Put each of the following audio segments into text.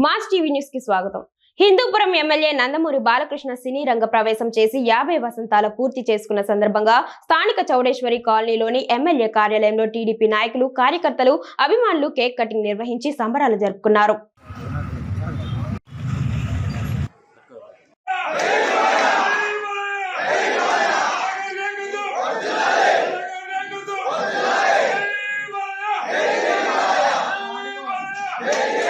Mass TV న్యూస్కి స్వాగతం Hindupuram MLA Nandamuri Balakrishna cine రంగ ప్రవేశం చేసి యాభై వసంతాల పూర్తి చేసుకున్న సందర్భంగా స్థానిక చౌడేశ్వరి కాలనీలోని ఎమ్మెల్యే కార్యాలయంలో టీడీపీ నాయకులు కార్యకర్తలు అభిమానులు కేక్ కటింగ్ నిర్వహించి సంబరాలు జరుపుకున్నారు yeah.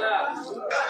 Да.